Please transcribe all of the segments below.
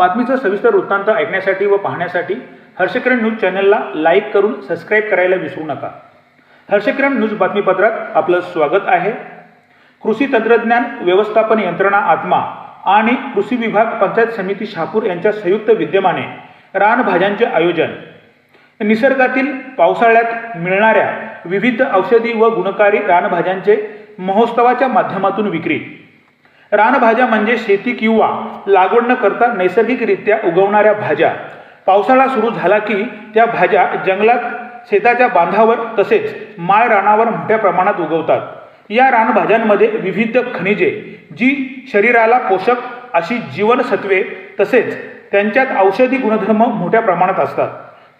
बातमीचं सविस्तर वृत्तांत ऐकण्यासाठी व पाहण्यासाठी हर्षकिरण न्यूज चॅनलला लाईक करून सबस्क्राईब करायला विसरू नका. हर्षकिरण न्यूज बातमीपत्रात आपलं स्वागत आहे. कृषी तंत्रज्ञान व्यवस्थापन यंत्रणा आत्मा आणि कृषी विभाग पंचायत समिती शहापूर यांच्या संयुक्त विद्यमाने रानभाज्यांचे आयोजन. निसर्गातील पावसाळ्यात मिळणाऱ्या विविध औषधी व गुणकारी रानभाज्यांचे महोत्सवाच्या माध्यमातून विक्री. रानभाज्या म्हणजे शेती किंवा लागवड न करता नैसर्गिकरित्या उगवणाऱ्या भाज्या. पावसाळा सुरू झाला की त्या भाज्या जंगलात शेताच्या बांधावर तसेच माळ रानावर मोठ्या प्रमाणात उगवतात. या रानभाज्यांमध्ये विविध खनिजे जी शरीराला पोषक अशी जीवनसत्वे तसेच त्यांच्यात औषधी गुणधर्म मोठ्या प्रमाणात असतात.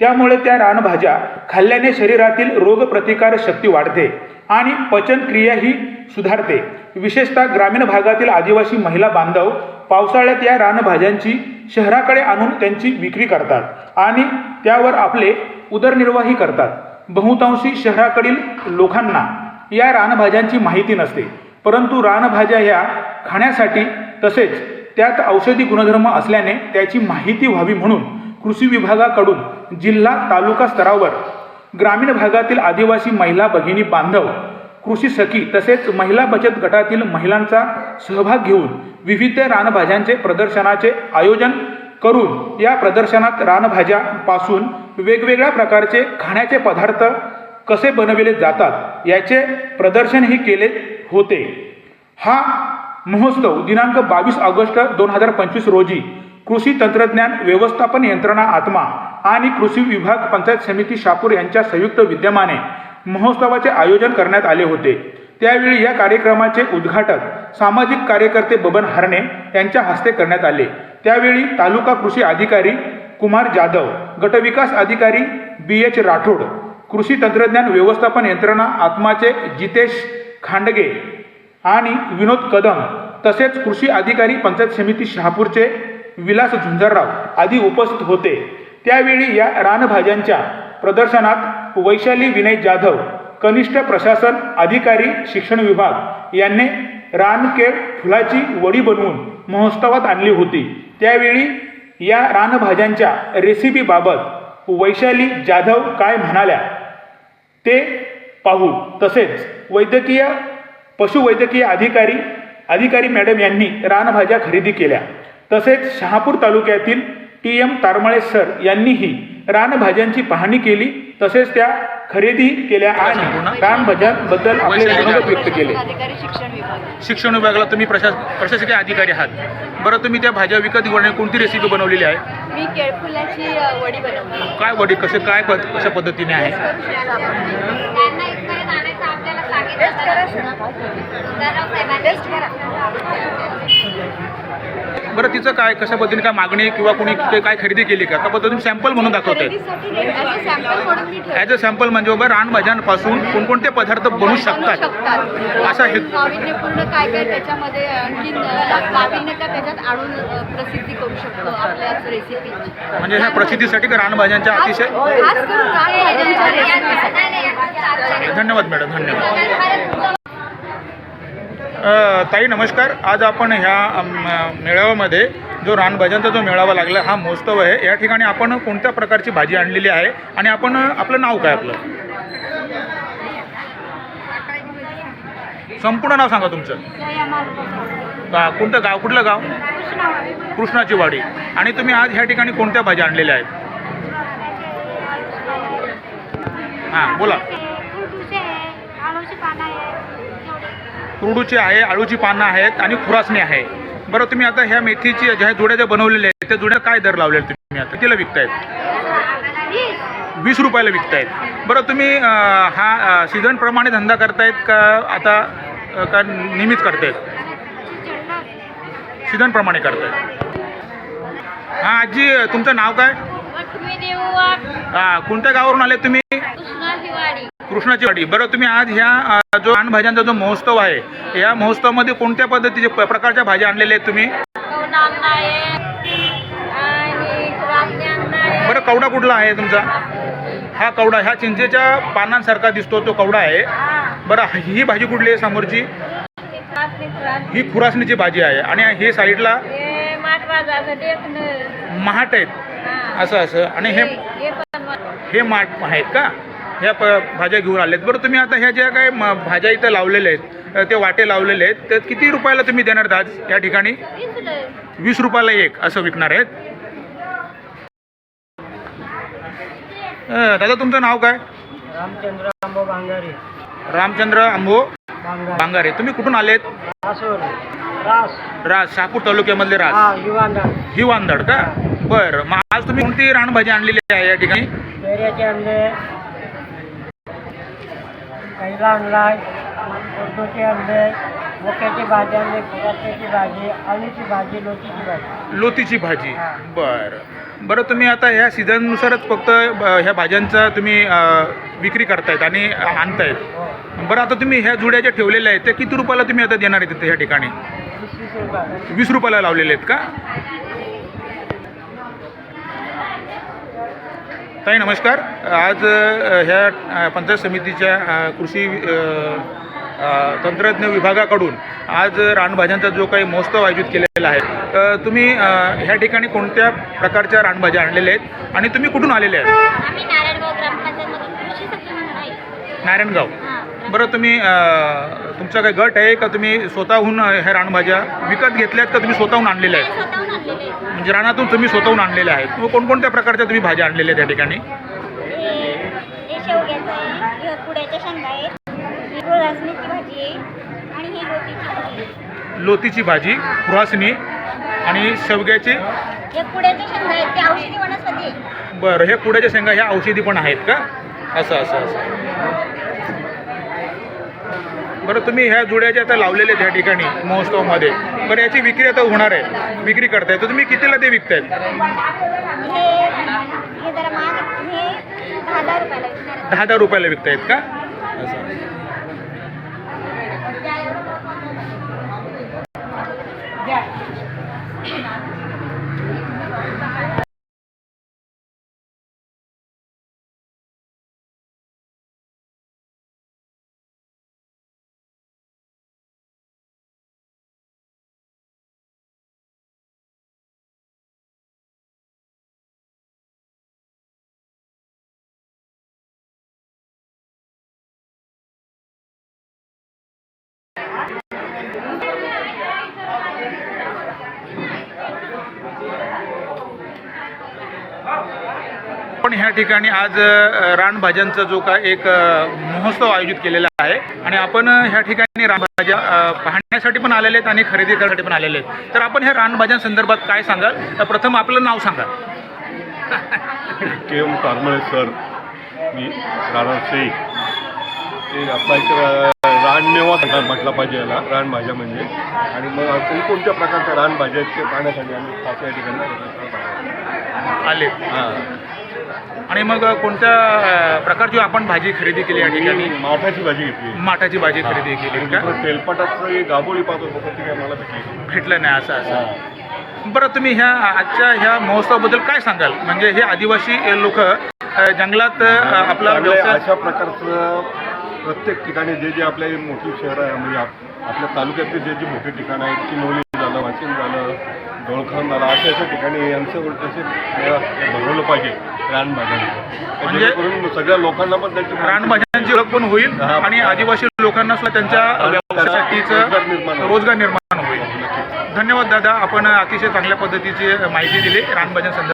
त्यामुळे त्या रानभाज्या खाल्ल्याने शरीरातील रोगप्रतिकार शक्ती वाढते. आणि पचनक्रियाही सुधारते. विशेषतः ग्रामीण भागातील आदिवासी महिला बांधव पावसाळ्यात या रानभाज्यांची शहराकडे आणून त्यांची विक्री करतात आणि त्यावर आपले उदरनिर्वाही करतात. बहुतांशी शहराकडील लोकांना या रानभाज्यांची माहिती नसते. परंतु रानभाज्या ह्या खाण्यासाठी तसेच त्यात औषधी गुणधर्म असल्याने त्याची माहिती व्हावी म्हणून कृषी विभागाकडून जिल्हा तालुका स्तरावर ग्रामीण भागातील आदिवासी महिला भगिनी बांधव कृषी सखी तसेच महिला बचत गटातील महिलांचा सहभाग घेऊन विविध रानभाज्यांचे प्रदर्शनाचे आयोजन करून या प्रदर्शनात रानभाज्यापासून वेगवेगळ्या प्रकारचे खाण्याचे पदार्थ कसे बनविले जातात याचे प्रदर्शनही केले होते. हा महोत्सव दिनांक बावीस ऑगस्ट दोन हजार पंचवीस रोजी कृषी तंत्रज्ञान व्यवस्थापन यंत्रणा आत्मा आणि कृषी विभाग पंचायत समिती शापूर यांच्या संयुक्त विद्यमाने महोत्सवाचे आयोजन करण्यात आले होते. त्यावेळी या कार्यक्रमाचे उद्घाटन सामाजिक कार्यकर्ते बबन हरणे यांच्या हस्ते करण्यात आले. त्यावेळी तालुका कृषी अधिकारी कुमार जाधव गटविकास अधिकारी बी एच राठोड कृषी तंत्रज्ञान व्यवस्थापन यंत्रणा आत्माचे जितेश खांडगे आणि विनोद कदम तसेच कृषी अधिकारी पंचायत समिती शहापूरचे विलास झुंझरराव आदी उपस्थित होते. त्यावेळी या रानभाज्यांच्या प्रदर्शनात वैशाली विनय जाधव कनिष्ठ प्रशासन अधिकारी शिक्षण विभाग यांनी रानकेळ फुलाची वडी बनवून महोत्सवात आणली होती. त्यावेळी या रानभाज्यांच्या रेसिपीबाबत वैशाली जाधव काय म्हणाल्या? ते पाहू. तसेच वैद्यकीय पशुवैद्यकीय अधिकारी अधिकारी मॅडम यांनी रानभाज्या खरेदी केल्या. तसेच शहापूर तालुक्यातील टी एम तारमळे सर यांनीही रानभाज्यांची पाहणी केली तसेच त्या खरेदी केल्या आणि रानभाज्यांबद्दल आपले मनोगत व्यक्त केले. शिक्षण विभाग. शिक्षण विभागाला तुम्ही प्रशास प्रशासकीय अधिकारी आहात. बरं तुम्ही त्या भाज्या विकत घेऊन कोणती रेसिपी बनवलेली आहे? मी केळफुलाची वडी बनवली. काय वडी? कसे काय कशा पद्धतीने आहे? त्यांना इथपर्यंत आणायचं आपल्याला सांगितलं टेस्ट करा. बरं तिचं काय कशा पद्धतीने काय मागणी किंवा कोणी ते काय खरेदी केली का? त्या पद्धतीने सॅम्पल म्हणून दाखवत. ॲज अ सॅम्पल म्हणजे बाबा रानभाज्यांपासून कोणकोणते पदार्थ बनवू बनवू शकतात? शकतात. असा हे नाविन्यपूर्ण काय काय त्याच्यामध्ये आणखी नाविन्यता त्याच्यात आणून अ, प्रसिद्धी करू शकतो आपल्याच रेसिपी म्हणजे ह्या प्रसिद्धीसाठी का रानभाज्यांच्या अतिशय खास करून रानभाज्यांच्या रेसिपीसाठी. धन्यवाद मॅडम धन्यवाद. ताई नमस्कार. आज आपण ह्या मेळाव्यामध्ये जो रानभाज्यांचा जो मेळावा लागला हा महोत्सव आहे. या ठिकाणी आपण कोणत्या प्रकारची भाजी आणलेली आहे आणि आपण आपलं नाव काय आपलं? संपूर्ण नाव सांगा तुमचं. का कोणतं गाव? कुठलं गाव? कृष्णाची वाडी. आणि तुम्ही आज ह्या ठिकाणी कोणत्या भाज्या आणलेल्या आहेत? हां बोला. कुरडूची आहे आळूची पानं आहेत आणि खुरासणी आहे. बरं तुम्ही आता ह्या मेथीची ज्या जुड्या ज्या बनवलेल्या आहेत त्या जुड्या काय दर लावलेले तुम्ही आता? कितीला विकतायत? वीस रुपयाला विकतायत. बरं तुम्ही हा सीझनप्रमाणे धंदा करतायत का आता का नियमित करतायत? सीझनप्रमाणे करतायत. हां आजी तुमचं नाव काय? हां कोणत्या गावावरून आले तुम्ही? कृष्णाची वाडी बरं तुम्ही आज ह्या जो रानभाज्यांचा जो महोत्सव आहे या महोत्सवामध्ये कोणत्या पद्धतीचे प्रकारच्या भाज्या आणलेल्या आहेत तुम्ही? बरं कवडा कुठला आहे तुमचा? हा कवडा ह्या चिंचेच्या पानांसारखा दिसतो तो कवडा आहे. बरं ही भाजी कुठली आहे समोरची? ही खुरासणीची भाजी आहे. आणि हे साईडला? हे महाट आहेत. असं असं. आणि हे हे माठ आहेत का? ह्या प भाज्या घेऊन आलेत. बरं तुम्ही आता ह्या ज्या काय म- भाज्या इथं लावलेल्या आहेत ते वाटे लावलेले आहेत तर किती रुपयाला तुम्ही देणार आज या ठिकाणी? वीस रुपयाला एक असं विकणार आहेत. दादा तुमचं नाव काय? रामचंद्र आंबो बांगारी रामचंद्र आंबो बांगारी तुम्ही कुठून आलेत? रास. राज शहापूर तालुक्यामधले राज हा युवांना ही वांदड का बरं मग आज तुम्ही कोणती रानभाजी आणलेली आहे या ठिकाणी? अंडे कैला आणलाय उर्दूचे अंडे मोक्याची भाजी आणली कुराट्याची भाजी आलूची भाजी लोकीची भाजी. लोतीची भाजी. हा. बरं. बरं तुम्ही आता ह्या सीझननुसारच फक्त ब- ह्या भाज्यांचा तुम्ही अ, विक्री करतायत आणि आणतायत. हो. बरं आता तुम्ही ह्या जुड्या ज्या ठेवलेल्या आहेत त्या किती रुपयाला तुम्ही आता देणार आहेत तिथे ह्या ठिकाणी? वीस वीस रुपये. वीस रुपयाला लावलेले आहेत का? ताई नमस्कार. आज ह्या पंचायत समितीच्या कृषी तंत्रज्ञ विभागाकडून आज रानभाज्यांचा जो काही महोत्सव आयोजित केलेला आहे तुम्ही ह्या ठिकाणी कोणत्या प्रकारच्या रानभाज्या आणलेल्या आहेत आणि तुम्ही कुठून आलेले आहेत? नारायणगाव. बरं तुम्ही तुमचा काही गट आहे का? तुम्ही स्वतःहून ह्या रानभाज्या विकत घेतल्यात का? तुम्ही स्वतःहून आणलेल्या आहेत. म्हणजे रानातून तुम्ही स्वतःहून आणलेल्या आहेत. मग कोणकोणत्या प्रकारच्या तुम्ही भाज्या आणलेल्या आहेत त्या ठिकाणी? लोतीची भाजी खुरासणी आणि शेवग्याची? बरं हे कुड्याच्या शेंगा ह्या औषधी पण आहेत का? असं असं असं. बरं तुम्ही ह्या जुड्या आता लावलेल्या आहेत ह्या ठिकाणी महोत्सवामध्ये बरं याची विक्री आता होणार आहे विक्री करताय तर तुम्ही कितीला ते विकतायत हे हे. हे आहेत. दहा दहा रुपयाला विकतायत का असं ठिकाणी आज रानभाज्यांचा जो काय एक महोत्सव आयोजित केलेला आहे. आणि आपण ह्या ठिकाणी रानभाज्या पाहण्यासाठी पण आलेले आहेत आणि खरेदी करण्यासाठी पण आलेले आहेत. तर आपण ह्या रानभाज्यांसंदर्भात काय सांगाल? तर प्रथम आपलं नाव सांगा. K M Karmale sir. मी राणा शेख ते आपला इथं रानमेवा म्हटलं पाहिजे याला. रानभाज्या म्हणजे. आणि मग आपण कोणत्या प्रकारच्या रानभाज्या आहेत ते पाहण्यासाठी आम्ही ठिकाणी आले हां. आणि मग कोणत्या प्रकारची आपण भाजी खरेदी केली या ठिकाणी? माठाची भाजी घेतली. माठाची भाजी खरेदी केली का? तेलपटाचं गाबोळी पाहत ती काय मला भेटली भेटलं नाही असं असं. बरं तुम्ही ह्या आजच्या ह्या महोत्सवाबद्दल काय सांगाल? म्हणजे हे आदिवासी लोक जंगलात आपला व्यवसाय अशा प्रकारचं प्रत्येक ठिकाणी जे जे आपले मोठी शहरं आहे म्हणजे आप- आपल्या तालुक्यातले जे जे मोठी ठिकाणं आहेत किनोली झालं वाशिम झालं दोळखान झालं अशा अशा ठिकाणी यांचं उलट असे भरवलं पाहिजे रानभाज्यांचं म्हणजे- जेणेकरून सगळ्या लोकांना पण त्याची रानभाज्यांची ओळख पण होईल. आणि आदिवासी लोकांना सुद्धा त्यांच्या व्यवसायासाठीचं. रोजगार निर्माण होईल. धन्यवाद दादा आपण अतिशय चांगल्या पद्धतीची माहिती दिली रानभाज्यांसंदर्भात